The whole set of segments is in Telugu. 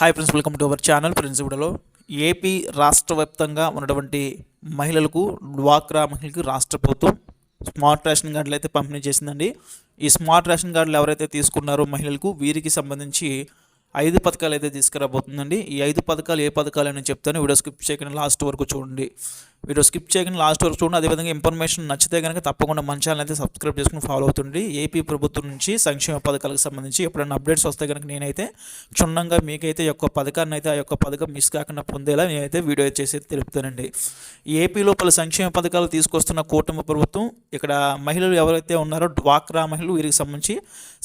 Hi friends welcome to our channel friends ఇవిడలో AP రాష్ట్ర వ్యాప్తంగా ఉన్నటువంటి మహిళలకు డ్వాక్రా మహిళలకు రాష్ట్ర ప్రభుత్వం స్మార్ట్ రేషన్ కార్డులు అయితే పంపిణీ చేసిందండి. ఈ స్మార్ట్ రేషన్ కార్డులు ఎవరైతే తీసుకున్నారో మహిళలకు వీరికి సంబంధించి ఐదు పథకాలు అయితే తీసుకురాబోతుందండి. ఈ ఐదు పథకాలు ఏ పథకాలు అని చెప్తాను. వీడియో స్కిప్ చేయకుండా లాస్ట్ వరకు చూడండి. వీడియో స్కిప్ చేయకుండా లాస్ట్ వరకు చూడండి. అదేవిధంగా ఇన్ఫర్మేషన్ నచ్చితే కనుక తప్పకుండా మన ఛానల్ అయితే సబ్స్క్రైబ్ చేసుకుని ఫాలో అవుతుంది ఏపీ ప్రభుత్వం నుంచి సంక్షేమ పథకాలకు సంబంధించి ఎప్పుడైనా అప్డేట్స్ వస్తే కనుక నేనైతే క్షుణ్ణంగా మీకైతే యొక్క పథకాన్ని అయితే ఆ యొక్క పథకం మిస్ కాకుండా పొందేలా నేనైతే వీడియో చేసి తెలుపుతానండి. ఏపీలో పలు సంక్షేమ పథకాలు తీసుకొస్తున్న కూటమి ప్రభుత్వం ఇక్కడ మహిళలు ఎవరైతే ఉన్నారో డ్వాక్రా మహిళలు వీరికి సంబంధించి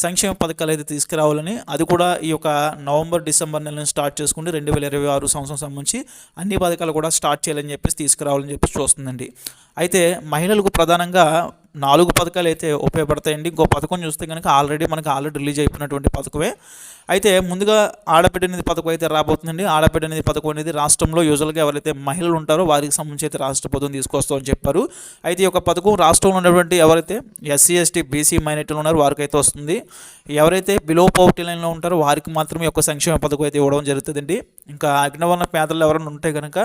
సంక్షేమ పథకాలు అయితే తీసుకురావాలని అది కూడా ఈ యొక్క నవంబర్ డిసెంబర్ నెలను స్టార్ట్ చేసుకుంటే రెండు వేల ఇరవై ఆరు సంవత్సరం సంబంధించి అన్ని పథకాలు కూడా స్టార్ట్ చేయాలని చెప్పేసి తీసుకురావాలని చెప్పి చూస్తుందండి. అయితే మహిళలకు ప్రధానంగా నాలుగు పథకాలు అయితే ఉపయోగపడతాయండి. ఇంకో పథకం చూస్తే కనుక ఆల్రెడీ మనకు ఆల్రెడీ రిలీజ్ అయిపోయినటువంటి పథకమే. అయితే ముందుగా ఆడబిడ్డ అనేది పథకం అయితే రాబోతుందండి. ఆడబిడ్డ అనేది పథకం అనేది రాష్ట్రంలో యూజువల్గా ఎవరైతే మహిళలు ఉంటారో వారికి సంబంధించి అయితే రాష్ట్ర ప్రభుత్వం తీసుకొస్తామని చెప్పారు. అయితే ఈ యొక్క పథకం రాష్ట్రంలో ఉన్నటువంటి ఎవరైతే ఎస్సీ ఎస్టీ బీసీ మైనార్టీలు ఉన్నారో వారికి అయితే వస్తుంది. ఎవరైతే బిలో పవర్టీ లైన్లో ఉంటారో వారికి మాత్రమే ఈ యొక్క సంక్షేమ పథకం అయితే ఇవ్వడం జరుగుతుందండి. ఇంకా అగ్నివర్ణ పేదలు ఎవరైనా ఉంటే కనుక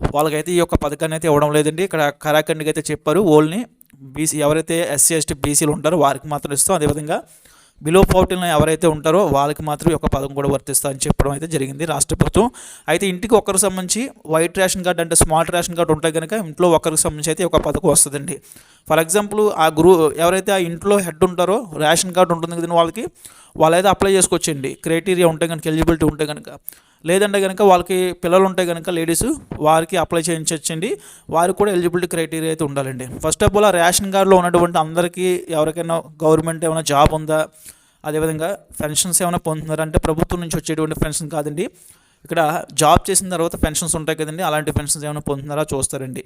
వాళ్ళకైతే ఈ యొక్క పథకాన్ని అయితే ఇవ్వడం లేదండి. ఇక్కడ కరాఖండ్కి అయితే చెప్పారు ఓల్ని. బీసీ ఎవరైతే ఎస్సీ ఎస్టీ బీసీలు ఉంటారో వారికి మాత్రం ఇస్తాం. అదేవిధంగా బిలో పవర్టీలో ఎవరైతే ఉంటారో వాళ్ళకి మాత్రం ఈ యొక్క పథకం కూడా వర్తిస్తారని చెప్పడం అయితే జరిగింది రాష్ట్ర ప్రభుత్వం. అయితే ఇంటికి ఒక్కరికి సంబంధించి వైట్ రేషన్ కార్డు అంటే స్మార్ట్ రేషన్ కార్డు ఉంటే కనుక ఇంట్లో ఒకరికి సంబంధించి అయితే ఒక పథకం వస్తుందండి. ఫర్ ఎగ్జాంపుల్ ఆ గ్రూ ఎవరైతే ఆ ఇంట్లో హెడ్ ఉంటారో రేషన్ కార్డు ఉంటుంది కదా వాళ్ళకి వాళ్ళైతే అప్లై చేసుకోవచ్చండి. క్రైటీరియా ఉంటే కనుక ఎలిజిబిలిటీ ఉంటే కనుక లేదంటే కనుక వాళ్ళకి పిల్లలు ఉంటే కనుక లేడీస్ వారికి అప్లై చేయించండి వారికి కూడా ఎలిజిబిలిటీ క్రైటీరియా అయితే ఉండాలండి. ఫస్ట్ ఆఫ్ ఆల్ ఆ రేషన్ కార్డులో ఉన్నటువంటి అందరికీ ఎవరికైనా గవర్నమెంట్ ఏమైనా జాబ్ ఉందా? అదేవిధంగా పెన్షన్స్ ఏమైనా పొందుతున్నారంటే ప్రభుత్వం నుంచి వచ్చేటువంటి పెన్షన్ కాదండి. ఇక్కడ జాబ్ చేసిన తర్వాత పెన్షన్స్ ఉంటాయి కదండి అలాంటి పెన్షన్స్ ఏమైనా పొందుతున్నారా చూస్తారండి.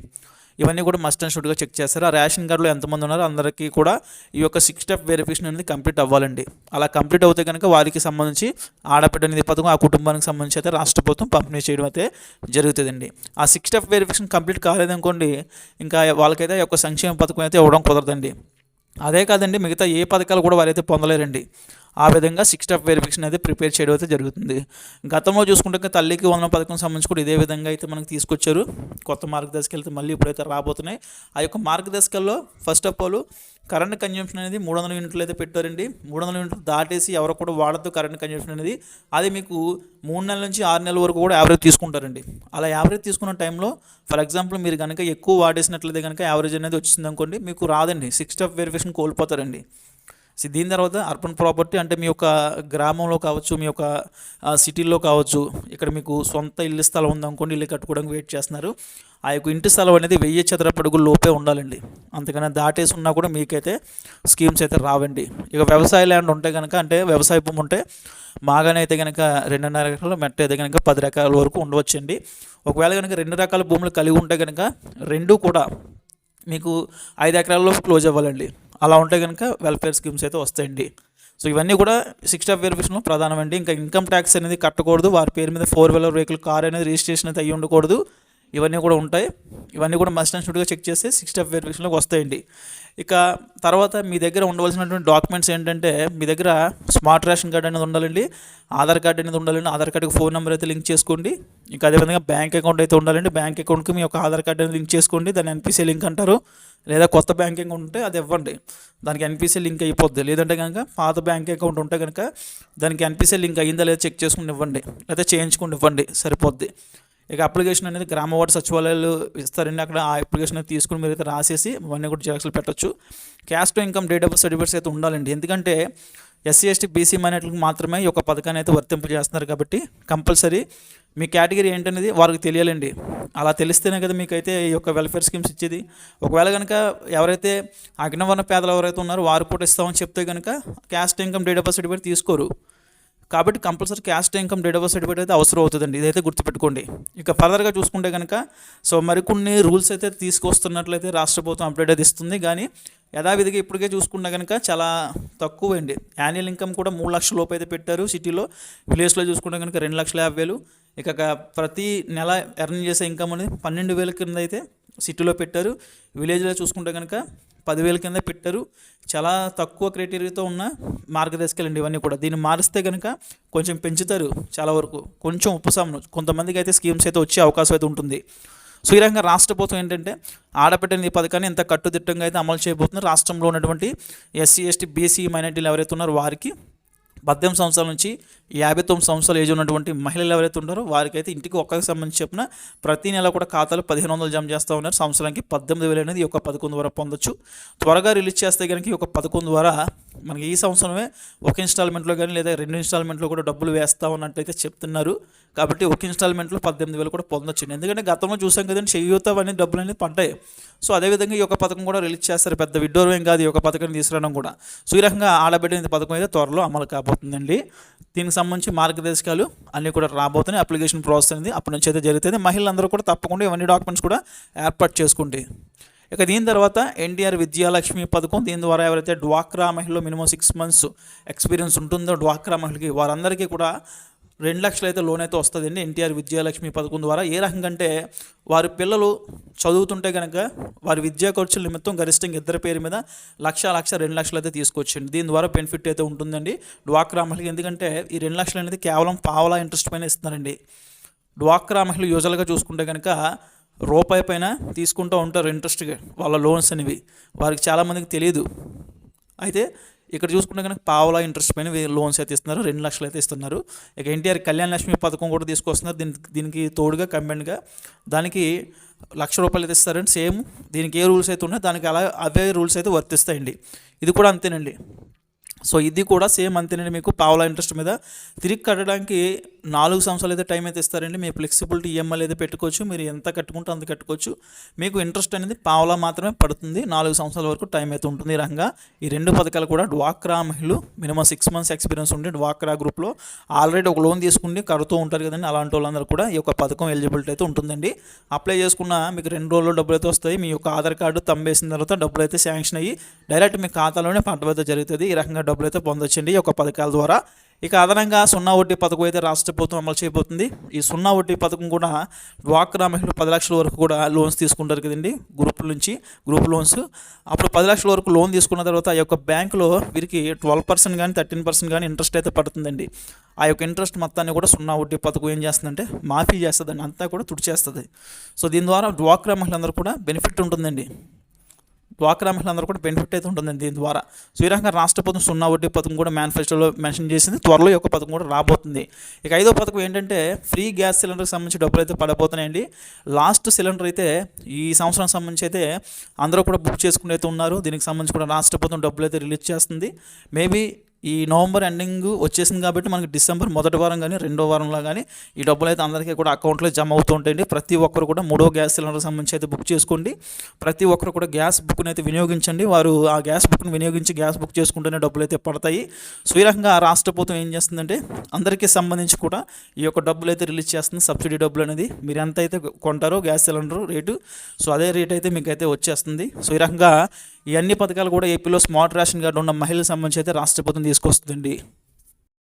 ఇవన్నీ కూడా మస్ట్ అండ్ షుడ్గా చెక్ చేస్తారు. ఆ రేషన్ కార్డులో ఎంతమంది ఉన్నారో అందరికీ కూడా ఈ యొక్క సిక్స్ స్టెప్ వెరిఫికేషన్ అనేది కంప్లీట్ అవ్వాలండి. అలా కంప్లీట్ అవుతే కనుక వారికి సంబంధించి ఆడబిడ్డ అనేది పథకం ఆ కుటుంబానికి సంబంధించి అయితే రాష్ట్ర ప్రభుత్వం పంపిణీ చేయడం అయితే జరుగుతుందండి. ఆ సిక్స్ స్టెప్ వెరిఫికేషన్ కంప్లీట్ కాలేదనుకోండి ఇంకా వాళ్ళకైతే ఈ యొక్క సంక్షేమ పథకం అయితే ఇవ్వడం కుదరదండి. అదే కాదండి మిగతా ఏ పథకాలు కూడా వారైతే పొందలేరండి. ఆ విధంగా సిక్స్ స్టెప్ వెరిఫికేషన్ అయితే ప్రిపేర్ చేయడం అయితే జరుగుతుంది. గతంలో చూసుకుంటే తల్లికి వందన పథకం సంబంధించి కూడా ఇదే విధంగా అయితే మనకు తీసుకొచ్చారు. కొత్త మార్గదర్శకాలు అయితే మళ్ళీ ఇప్పుడైతే రాబోతున్నాయి. ఆ యొక్క మార్గదర్శకాల్లో first of all current consumption అనేది మూడు వందల యూనిట్లు అయితే పెట్టారండి. మూడు వందల యూనిట్లు దాటేసి ఎవరు కూడా వాడద్దు కరెంట్ కన్జంప్షన్ అనేది. అది మీకు మూడు నెలల నుంచి ఆరు నెలల వరకు కూడా యావరేజ్ తీసుకుంటారండి. అలా యావరేజ్ తీసుకున్న టైంలో ఫర్ ఎగ్జాంపుల్ మీరు కనుక ఎక్కువ వాడేసినట్లయితే కనుక యావరేజ్ అనేది వచ్చింది అనుకోండి మీకు రాదండి. సిక్స్ స్టెప్ వెరిఫికేషన్ కోల్పోతారండి. దీని తర్వాత అర్బన్ ప్రాపర్టీ అంటే మీ యొక్క గ్రామంలో కావచ్చు మీ యొక్క సిటీల్లో కావచ్చు ఇక్కడ మీకు సొంత ఇల్లు స్థలం ఉందనుకోండి ఇల్లు కట్టుకోవడానికి వెయిట్ చేస్తున్నారు. ఆ యొక్క ఇంటి స్థలం అనేది వెయ్యి చదరపడుగుల లోపే ఉండాలండి. అంతకన్నా దాటేసి ఉన్నా కూడా మీకైతే స్కీమ్స్ అయితే రావండి. ఇక వ్యవసాయ ల్యాండ్ ఉంటే కనుక అంటే వ్యవసాయ భూమి ఉంటే మాగానే అయితే కనుక రెండున్నర ఎకరాలు మెట్ట అయితే కనుక పది రకాల వరకు ఉండవచ్చండి. ఒకవేళ కనుక రెండు రకాల భూములు కలిగి ఉంటే కనుక రెండు కూడా మీకు ఐదు ఎకరాల్లో క్లోజ్ అవ్వాలండి. అలా ఉంటే కనుక వెల్ఫేర్ స్కీమ్స్ అయితే వస్తాయండి. సో ఇవన్నీ కూడా సిక్స్ ఆఫ్ వెరిఫికేషన్లో ప్రధానమండి. ఇంకా ఇన్కమ్ ట్యాక్స్ అనేది కట్టకూడదు. వారి పేరు మీద ఫోర్ వీలర్ వెహికల్ కార్ అనేది రిజిస్ట్రేషన్ అయితే అయ్యి ఉండకూడదు. ఇవన్నీ కూడా ఉంటాయి. ఇవన్నీ కూడా మస్ట్ అండ్ షుడ్గా చెక్ చేస్తే సిక్స్ స్టెప్ వెరిఫికేషన్లోకి వస్తాయండి. ఇక తర్వాత మీ దగ్గర ఉండవలసినటువంటి డాక్యుమెంట్స్ ఏంటంటే మీ దగ్గర స్మార్ట్ రేషన్ కార్డ్ అనేది ఉండాలండి. ఆధార్ కార్డ్ అనేది ఉండాలండి. ఆధార్ కార్డుకి ఫోన్ నెంబర్ అయితే లింక్ చేసుకోండి. ఇంకా అదేవిధంగా బ్యాంక్ అకౌంట్ అయితే ఉండాలండి. బ్యాంక్ అకౌంట్కి మీ యొక్క ఆధార్ కార్డ్ అనేది లింక్ చేసుకోండి. దాన్ని ఎన్పిసి లింక్ అంటారు. లేదా కొత్త బ్యాంక్ అకౌంట్ ఉంటే అది ఇవ్వండి. దానికి ఎన్పిసి లింక్ అయిపోద్ది. లేదంటే కనుక పాత బ్యాంక్ అకౌంట్ ఉంటే కనుక దానికి ఎన్పిసి లింక్ అయ్యిందా లేదా చెక్ చేసుకుని ఇవ్వండి. లేదా చేయించుకుని ఇవ్వండి. సరిపోద్ది. ఇక అప్లికేషన్ అనేది గ్రామ వార్డు సచివాలయాలు ఇస్తారండి అక్కడ ఆ అప్లికేషన్ తీసుకుని మీరు అయితే రాసేసి ఇవన్నీ కూడా జిరాక్స్లు పెట్టచ్చు. Caste income date of certificates అయితే ఉండాలండి. ఎందుకంటే ఎస్సీ ఎస్టీ బీసీ మైనార్టీలకు మాత్రమే ఈ యొక్క పథకాన్ని అయితే వర్తింపజేస్తున్నారు కాబట్టి కంపల్సరీ మీ కేటగిరీ ఏంటనేది వారికి తెలియాలండి. అలా తెలిస్తేనే కదా మీకైతే ఈ యొక్క వెల్ఫేర్ స్కీమ్స్ ఇచ్చేది. ఒకవేళ కనుక ఎవరైతే అగ్నవర్ణ పేదలు ఎవరైతే ఉన్నారో వారు కూడా ఇస్తామని చెప్తే కనుక caste income date of certificate తీసుకోరు. కాబట్టి compulsory caste income date of certificate అయితే అవసరం అవుతుందండి. ఇదైతే గుర్తుపెట్టుకోండి. ఇక ఫర్దర్గా చూసుకుంటే కనుక సో మరికొన్ని రూల్స్ అయితే తీసుకొస్తున్నట్లయితే రాష్ట్ర ప్రభుత్వం అప్డేట్ అయితే ఇస్తుంది. కానీ యథావిధిగా ఇప్పటికే చూసుకుంటే కనుక చాలా తక్కువ అండి యాన్యువల్ ఇన్కమ్ కూడా మూడు లక్షల లోపు అయితే పెట్టారు సిటీలో. విలేజ్లో చూసుకుంటే కనుక రెండు లక్షల యాభై వేలు. ఇక ప్రతి నెల ఎర్న్ చేసే ఇన్కమ్ అనేది పన్నెండు వేల కింద అయితే సిటీలో పెట్టారు. విలేజ్లో చూసుకుంటే కనుక పదివేల కింద పెట్టారు. చాలా తక్కువ క్రైటీరియాతో ఉన్న మార్గదర్శకాలండి ఇవన్నీ కూడా. దీన్ని మారిస్తే కనుక కొంచెం పెంచుతారు చాలా వరకు. కొంచెం ఉపశమనం కొంతమందికి అయితే స్కీమ్స్ అయితే వచ్చే అవకాశం అయితే ఉంటుంది. సో ఈ రకంగా రాష్ట్ర ప్రభుత్వం ఏంటంటే ఆడబిడ్డని ఈ పథకాన్ని ఎంత కట్టుదిట్టంగా అయితే అమలు చేయబోతుందో రాష్ట్రంలో ఉన్నటువంటి ఎస్సీ ఎస్టీ బీసీ మైనార్టీలు ఎవరైతే ఉన్నారో వారికి పద్దెనిమిది సంవత్సరాల నుంచి యాభై తొమ్మిది సంవత్సరాలు ఏజ్ ఉన్నటువంటి మహిళలు ఎవరైతే ఉన్నారో వారికైతే ఇంటికి ఒక్కరికి సంబంధించి చెప్పిన ప్రతి నెల కూడా ఖాతాలో పదిహేను వందలు జమ చేస్తూ ఉన్నారు. సంవత్సరానికి పద్దెనిమిది వేలు అనేది ఒక పథకం ద్వారా పొందొచ్చు. త్వరగా రిలీజ్ చేస్తే కనుక ఈ యొక్క పథకం ద్వారా మనకి ఈ సంవత్సరమే ఒక ఇన్స్టాల్మెంట్లో కానీ లేదా రెండు ఇన్స్టాల్మెంట్లో కూడా డబ్బులు వేస్తా ఉన్నట్లయితే చెప్తున్నారు. కాబట్టి ఒక ఇన్స్టాల్మెంట్లో పద్దెనిమిది వేలు కూడా పొందొచ్చు. ఎందుకంటే గతంలో చూసాం కదండి చేయూత అనేది డబ్బులు అనేది పడ్డాయి సో అదేవిధంగా ఈ యొక్క పథకం కూడా రిలీజ్ చేస్తారు. పెద్ద విడ్డూరం కాదు ఈ యొక్క పథకాన్ని తీసుకురావడం కూడా. సో ఈ రకంగా ఆడబిడ్డ పథకం అయితే త్వరలో అమలు రాబోతుందండి. దీనికి సంబంధించి మార్గదర్శకాలు అన్నీ కూడా రాబోతున్నాయి. అప్లికేషన్ ప్రాసెస్ అనేది అప్పటి నుంచి అయితే జరుగుతుంది. మహిళలందరూ కూడా తప్పకుండా ఇవన్నీ డాక్యుమెంట్స్ కూడా ఏర్పాటు చేసుకుంటే. ఇక దీని తర్వాత ఎన్టీఆర్ విద్యాలక్ష్మి పథకం. దీని ద్వారా ఎవరైతే డ్వాక్రా మహిళలు మినిమం సిక్స్ మంత్స్ ఎక్స్పీరియన్స్ ఉంటుందో డ్వాక్రా మహిళకి వారందరికీ కూడా రెండు లక్షలు అయితే లోన్ అయితే వస్తుందండి. ఎన్టీఆర్ విద్యాలక్ష్మి పథకం ద్వారా. ఏ రకంగా అంటే వారి పిల్లలు చదువుతుంటే కనుక వారి విద్యా ఖర్చుల నిమిత్తం గరిష్టంగా ఇద్దరి పేరు మీద లక్ష లక్ష రెండు లక్షలు అయితే తీసుకొచ్చండి. దీని ద్వారా బెనిఫిట్ అయితే ఉంటుందండి. డ్వాక్రా మహిళకి ఎందుకంటే ఈ రెండు లక్షలు అనేది కేవలం పావలా ఇంట్రెస్ట్ పైన ఇస్తున్నారండి. డ్వాక్రా మహిళలు యూజువల్గా చూసుకుంటే కనుక రూపాయి పైన తీసుకుంటూ ఉంటారు ఇంట్రెస్ట్గా. వాళ్ళ లోన్స్ అనేవి. వారికి చాలామందికి తెలియదు అయితే ఇక్కడ చూసుకుంటే కనుక పావలా ఇంట్రెస్ట్ పైన లోన్స్ అయితే ఇస్తున్నారు. రెండు లక్షలు అయితే ఇస్తున్నారు. ఇక ఎన్టీఆర్ కళ్యాణ లక్ష్మి పథకం కూడా తీసుకొస్తున్నారు. దీనికి దీనికి తోడుగా కంబైన్గా దానికి లక్ష రూపాయలు అయితే ఇస్తారండి. సేమ్ దీనికి ఏ రూల్స్ అయితే ఉన్నాయో దానికి అలా అవే రూల్స్ అయితే వర్తిస్తాయండి. ఇది కూడా అంతేనండి. సో ఇది కూడా సేమ్ అంతేనండి మీకు పావలా ఇంట్రెస్ట్ మీద. తిరిగి కట్టడానికి నాలుగు సంవత్సరాలు అయితే టైం అయితే ఇస్తారండి. మీరు ఫ్లెక్సిబిలిటీ ఈఎంఐలు అయితే పెట్టుకోవచ్చు. మీరు ఎంత కట్టుకుంటే అంత కట్టుకోవచ్చు. మీకు ఇంట్రెస్ట్ అనేది పావలా మాత్రమే పడుతుంది. నాలుగు సంవత్సరాల వరకు టైం అయితే ఉంటుంది ఈ రకంగా ఈ రెండు పథకాలు కూడా డ్వాక్రా మహిళలు మినిమం సిక్స్ మంత్స్ ఎక్స్పీరియన్స్ ఉండి డ్వాక్రా గ్రూప్లో ఆల్రెడీ ఒక లోన్ తీసుకుని కడుతూ ఉంటారు కదండి. అలాంటి వాళ్ళందరూ కూడా ఈ యొక్క పథకం ఎలిజిబిలిటీ అయితే ఉంటుందండి. అప్లై చేసుకున్న మీకు రెండు రోజుల్లో డబ్బులు అయితే వస్తాయి. మీ యొక్క ఆధార్ కార్డు తంబేసిన తర్వాత డబ్బులు అయితే శాంక్షన్ అయ్యి డైరెక్ట్ మీ ఖాతాలోనే పంట అయితే జరుగుతుంది. ఈ రకంగా డబ్బులు అయితే పొందొచ్చండి ఈ యొక్క పథకాల ద్వారా. ఇక అదనంగా సున్నా వడ్డీ పథకం అయితే రాష్ట్ర ప్రభుత్వం అమలు చేయబోతుంది. ఈ సున్నా వడ్డీ పథకం కూడా డ్వాక్రా మహిళలు పది లక్షల వరకు కూడా లోన్స్ తీసుకుంటారు కదండి గ్రూప్ నుంచి గ్రూప్ లోన్స్. అప్పుడు పది లక్షల వరకు లోన్ తీసుకున్న తర్వాత ఆ యొక్క బ్యాంకులో వీరికి ట్వెల్వ్ పర్సెంట్ కానీ థర్టీన్ పర్సెంట్ కానీ ఇంట్రెస్ట్ అయితే పడుతుందండి. ఆ యొక్క ఇంట్రెస్ట్ మొత్తాన్ని కూడా సున్నా వడ్డీ పథకం ఏం చేస్తుందంటే మాఫీ చేస్తుందండి అంతా కూడా తుడిచేస్తుంది. సో దీని ద్వారా డ్వాక్రా మహిళలందరూ కూడా బెనిఫిట్ ఉంటుందండి. డ్వాక్రా మహిళలందరూ కూడా బెనిఫిట్ అయితే ఉంటుంది దీని ద్వారా. సో ఈ రకంగా రాష్ట్ర ప్రభుత్వం సున్నా వడ్డీ పథకం కూడా మేనిఫెస్టోలో మెన్షన్ చేసింది. త్వరలో యొక్క పథకం కూడా రాబోతుంది. ఇక ఐదో పథకం ఏంటంటే ఫ్రీ గ్యాస్ సిలిండర్కి సంబంధించి డబ్బులు అయితే పడబోతున్నాయండి. లాస్ట్ సిలిండర్ అయితే ఈ సంవత్సరం సంబంధించి అయితే అందరూ కూడా బుక్ చేసుకుని అయితే ఉన్నారు. దీనికి సంబంధించి కూడా రాష్ట్ర ప్రభుత్వం డబ్బులు అయితే రిలీజ్ చేస్తుంది. మేబీ ఈ నవంబర్ ఎండింగ్ వచ్చేసింది కాబట్టి మనకి డిసెంబర్ మొదటి వారం కానీ రెండో వారంలో కానీ ఈ డబ్బులు అయితే అందరికీ కూడా అకౌంట్లో జమ అవుతుంటాయండి ప్రతి ఒక్కరు కూడా మూడో గ్యాస్ సిలిండర్ సంబంధించి అయితే బుక్ చేసుకోండి. ప్రతి ఒక్కరు కూడా గ్యాస్ బుక్ని అయితే వినియోగించండి. వారు ఆ గ్యాస్ బుక్ని వినియోగించి గ్యాస్ బుక్ చేసుకుంటేనే డబ్బులు అయితే పడతాయి. సో ఈ రకంగా రాష్ట్ర ప్రభుత్వం ఏం చేస్తుందంటే అందరికీ సంబంధించి కూడా ఈ యొక్క డబ్బులు అయితే రిలీజ్ చేస్తుంది. సబ్సిడీ డబ్బులు అనేది మీరు ఎంత అయితే కొంటారో గ్యాస్ సిలిండర్ రేటు సో అదే రేట్ అయితే మీకు అయితే వచ్చేస్తుంది. సో ఈ రకంగా ఈ అన్ని పథకాలు కూడా ఏపీలో స్మార్ట్ రేషన్ కార్డు ఉన్న మహిళలకు సంబంధించి అయితే రాష్ట్ర ప్రభుత్వం తీసుకొస్తుందండి.